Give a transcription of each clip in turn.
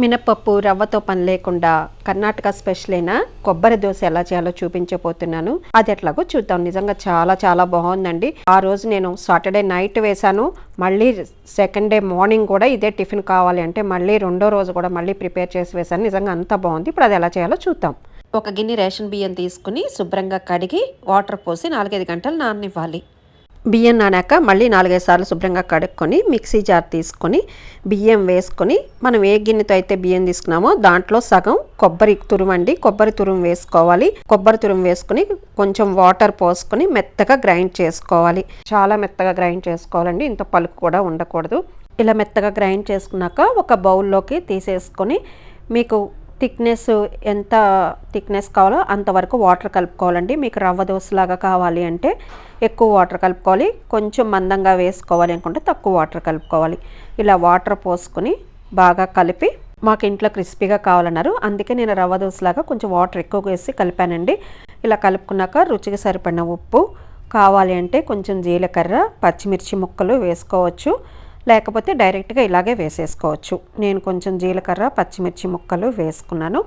మినపప్పు రవ్వతో పని లేకుండా కర్ణాటక స్పెషల్ అయిన కొబ్బరి దోశ ఎలా చేయాలో చూపించబోతున్నాను. అది ఎట్లాగో చూద్దాం. నిజంగా చాలా చాలా బాగుందండి. ఆ రోజు నేను సాటర్డే నైట్ వేశాను. మళ్ళీ సెకండ్ డే మార్నింగ్ కూడా ఇదే టిఫిన్ కావాలి అంటే మళ్ళీ రెండో రోజు కూడా మళ్ళీ ప్రిపేర్ చేసి వేశాను. నిజంగా అంత బాగుంది. ఇప్పుడు అది ఎలా చేయాలో చూద్దాం. ఒక గిన్నె రేషన్ బియ్యం తీసుకుని శుభ్రంగా కడిగి వాటర్ పోసి నాలుగైదు గంటలు నాననివ్వాలి. బియ్యం నానాక మళ్ళీ నాలుగైదు సార్లు శుభ్రంగా కడుక్కొని మిక్సీ జార్ తీసుకొని బియ్యం వేసుకొని మనం ఏ గిన్నెతో అయితే బియ్యం తీసుకున్నామో దాంట్లో సగం కొబ్బరి తురుమండి కొబ్బరి తురుము వేసుకోవాలి. కొబ్బరి తురుము వేసుకొని కొంచెం వాటర్ పోసుకొని మెత్తగా గ్రైండ్ చేసుకోవాలి. చాలా మెత్తగా గ్రైండ్ చేసుకోవాలండి. ఇంత పలుకు కూడా ఉండకూడదు. ఇలా మెత్తగా గ్రైండ్ చేసుకున్నాక ఒక బౌల్లోకి తీసేసుకొని మీకు థిక్నెస్ ఎంత థిక్నెస్ కావాలో అంతవరకు వాటర్ కలుపుకోవాలండి. మీకు రవ్వ దోశలాగా కావాలి అంటే ఎక్కువ వాటర్ కలుపుకోవాలి. కొంచెం మందంగా వేసుకోవాలి అనుకుంటే తక్కువ వాటర్ కలుపుకోవాలి. ఇలా వాటర్ పోసుకొని బాగా కలిపి మాకు ఇంట్లో క్రిస్పీగా కావాలన్నారు. అందుకే నేను రవ్వ దోశలాగా కొంచెం వాటర్ ఎక్కువ వేసి కలిపానండి. ఇలా కలుపుకున్నాక రుచికి సరిపడిన ఉప్పు కావాలి అంటే కొంచెం జీలకర్ర పచ్చిమిర్చి ముక్కలు వేసుకోవచ్చు. లేకపోతే డైరెక్ట్గా ఇలాగే వేసేసుకోవచ్చు. నేను కొంచెం జీలకర్ర పచ్చిమిర్చి ముక్కలు వేసుకున్నాను.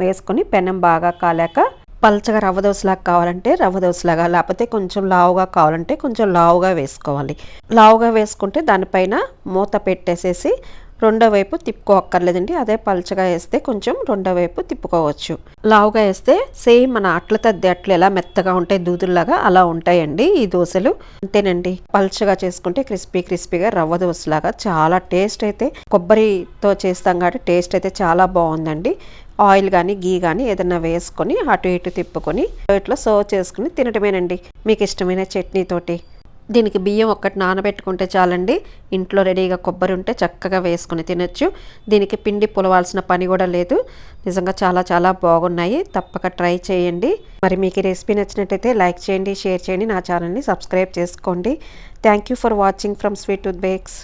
వేసుకుని పెనం బాగా కాలాక పల్చగా రవ్వ దోశలాగా కావాలంటే రవ్వ దోశలాగా లేకపోతే కొంచెం లావుగా కావాలంటే కొంచెం లావుగా వేసుకోవాలి. లావుగా వేసుకుంటే దానిపైన మూత పెట్టేసేసి రెండో వైపు తిప్పుకోక్కర్లేదండి. అదే పల్చగా వేస్తే కొంచెం రెండో వైపు తిప్పుకోవచ్చు. లావుగా వేస్తే సేమ్ మన అట్ల తద్ది అట్లు ఎలా మెత్తగా ఉంటాయి దూదుల్లాగా అలా ఉంటాయండి ఈ దోశలు. అంతేనండి. పలచగా చేసుకుంటే క్రిస్పీ క్రిస్పీగా రవ్వ దోశలాగా చాలా టేస్ట్ అయితే కొబ్బరితో చేస్తాం కాబట్టి టేస్ట్ అయితే చాలా బాగుందండి. ఆయిల్ కానీ గీ కానీ ఏదైనా వేసుకొని అటు ఇటు తిప్పుకొని ఇట్లా సర్వ్ చేసుకుని తినటమేనండి. మీకు ఇష్టమైన చట్నీతోటి. దీనికి బియ్యం ఒక్కటి నానబెట్టుకుంటే చాలండి. ఇంట్లో రెడీగా కొబ్బరి ఉంటే చక్కగా వేసుకుని తినొచ్చు. దీనికి పిండి పులవాల్సిన పని కూడా లేదు. నిజంగా చాలా చాలా బాగున్నాయి. తప్పక ట్రై చేయండి. మరి మీకు ఈ రెసిపీ నచ్చినట్టయితే లైక్ చేయండి షేర్ చేయండి. నా ఛానల్ని సబ్స్క్రైబ్ చేసుకోండి. Thank you for watching from Sweet Tooth Bakes